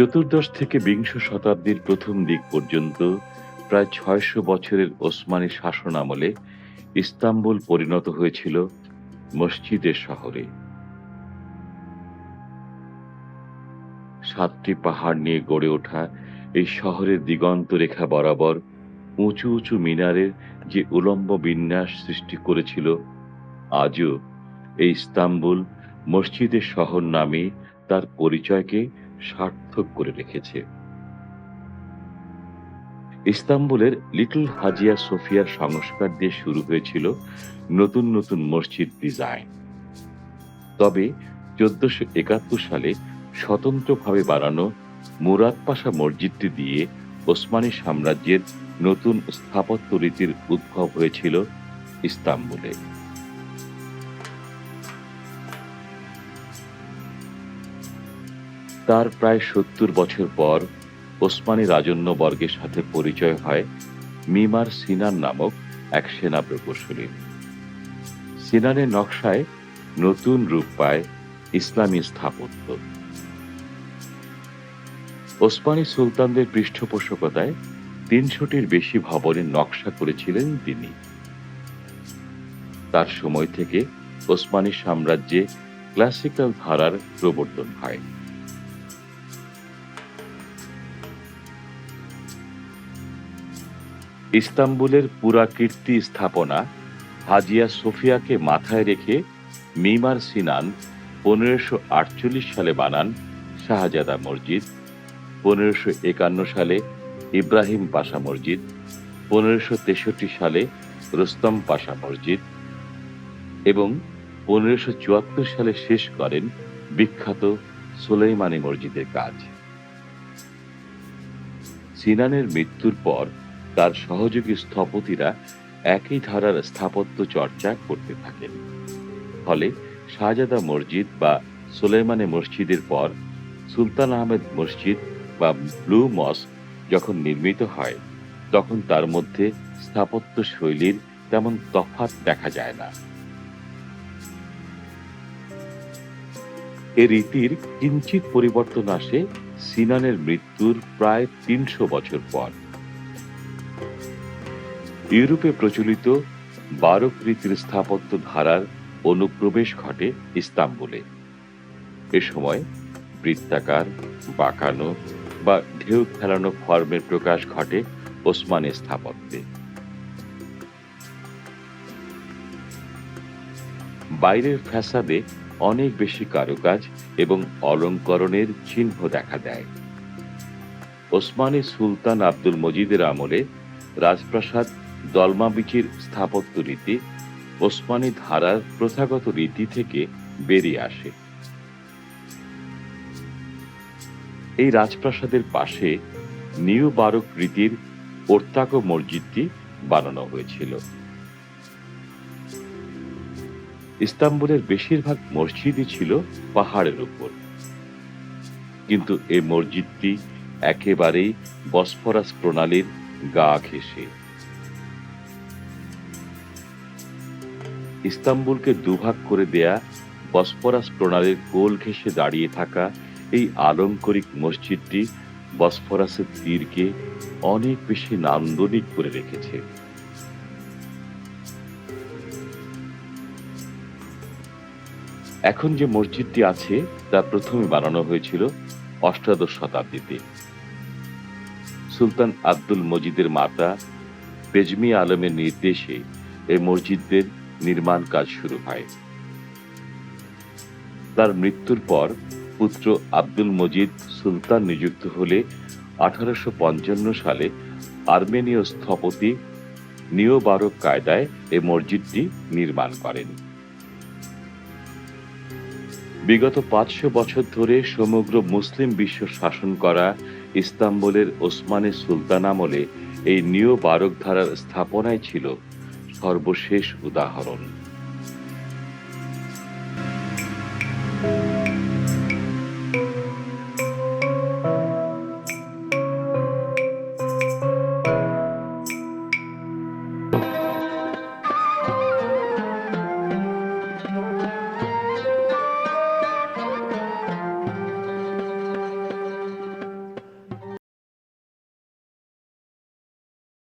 চতুর্দশ থেকে বিংশ শতাব্দীর প্রথম দিক পর্যন্ত প্রায় ছয়শো বছরের ওসমানী শাসন আমলে ইস্তাম্বুল পরিণত হয়েছিল মসজিদের শহরে। সাতটি পাহাড় নিয়ে গড়ে ওঠা এই শহরের দিগন্ত রেখা বরাবর উঁচু উঁচু মিনারের যে উলম্ব বিন্যাস সৃষ্টি করেছিল, আজও এই ইস্তাম্বুল মসজিদের শহর নামে তার পরিচয়কে সার্থক করে রেখেছে। ইস্তাম্বুলের লিটল হাজিয়া সোফিয়ার সংস্কার দিয়ে শুরু হয়েছিল নতুন নতুন মসজিদ ডিজাইন। তবে চোদ্দশো একাত্তর সালে স্বতন্ত্রভাবে বানানো মুরাদ পাশা মসজিদটি দিয়ে ওসমানী সাম্রাজ্যের নতুন স্থাপত্য রীতির উদ্ভব হয়েছিল ইস্তাম্বুলে। তার প্রায় সত্তর বছর পর ওসমানী রাজন্য বর্গের সাথে পরিচয় হয় মিমার সিনান নামক এক সেনা প্রকৌশলীর সিনানের নকশায় নতুন রূপ পায় ইসলামী স্থাপত্য। ওসমানী সুলতানদের পৃষ্ঠপোষকতায় তিনশোটির বেশি ভবনের নকশা করেছিলেন তিনি। তার সময় থেকে ওসমানী সাম্রাজ্যে ক্লাসিক্যাল ধারার প্রবর্তন হয়। ইস্তাম্বুলের পুরাকীর্তি স্থাপনা হাজিয়া সোফিয়াকে মাথায় রেখে মিমার সিনান পনেরোশো আটচল্লিশ সালে বানান শাহজাদা মসজিদ, পনেরোশো একান্ন সালে ইব্রাহিম পাশা মসজিদ, পনেরোশো তেষট্টি সালে রোস্তম পাশা মসজিদ এবং পনেরোশো চুয়াত্তর সালে শেষ করেন বিখ্যাত সুলেইমানি মসজিদের কাজ। সিনানের মৃত্যুর পর তার সহযোগী স্থপতিরা একই ধারার স্থাপত্য চর্চা করতে থাকেন। ফলে শাহজাদা মসজিদ বা সুলেমানে মসজিদের পর সুলতান আহমেদ মসজিদ বা ব্লু মস্ক যখন নির্মিত হয়, তখন তার মধ্যে স্থাপত্য শৈলীর তেমন তফাৎ দেখা যায় না। এ রীতির কিঞ্চিত পরিবর্তন আসে সিনানের মৃত্যুর প্রায় তিনশো বছর পর। ইউরোপে প্রচলিত বারক রীতির স্থাপত্য ধারার অনুপ্রবেশ ঘটে ইস্তাম্বুলে। এ সময় বৃত্তাকার, বাঁকানো বা ঢেউ খেলানো ফর্মের প্রকাশ ঘটে ওসমানী স্থাপত্যে। বাইরের ফ্যাসাদে অনেক বেশি কারুকাজ এবং অলঙ্করণের চিহ্ন দেখা দেয়। ওসমানী সুলতান আব্দুল মজিদের আমলে রাজপ্রাসাদ দলমাবিচির স্থাপত্য রীতি ওসমানী ধারার প্রথাগত রীতি থেকে বেরিয়ে আসে। এই রাজপ্রাসাদের পাশে নিউ বারক রীতির ওর্তাকো মসজিদটি বানানো হয়েছিল। ইস্তাম্বুলের বেশিরভাগ মসজিদই ছিল পাহাড়ের উপর। কিন্তু এই মসজিদটি একেবারেই বসফরাস প্রণালীর গা ঘেঁষে। ইস্তাম্বুলকে দুভাগ করে দেয়া বসফরাস প্রণালীর কোল ঘেঁষে দাঁড়িয়ে থাকা এই আলঙ্করিক মসজিদটি বসফরাসের তীরকে অনেক বেশি নান্দনিক করে রেখেছে। এখন যে মসজিদটি আছে, তা প্রথমে বানানো হয়েছিল অষ্টাদশ শতাব্দীতে। সুলতান আব্দুল মজিদের মাতা বেজমি আলমের নির্দেশে এই মসজিদের নির্মাণ কাজ শুরু হয়। তার মৃত্যুর পর পুত্র আব্দুল মজিদ সুলতান নিযুক্ত হলে আঠারোশো পঞ্চান্ন সালে আর্মেনীয় স্থপতি নিও বারক কায়দায় এ মসজিদটি নির্মাণ করেন। বিগত পাঁচশো বছর ধরে সমগ্র মুসলিম বিশ্ব শাসন করা ইস্তাম্বুলের ওসমানী সুলতান আমলে এই নিও বারক ধারার স্থাপনায় ছিল সর্বশেষ উদাহরণ।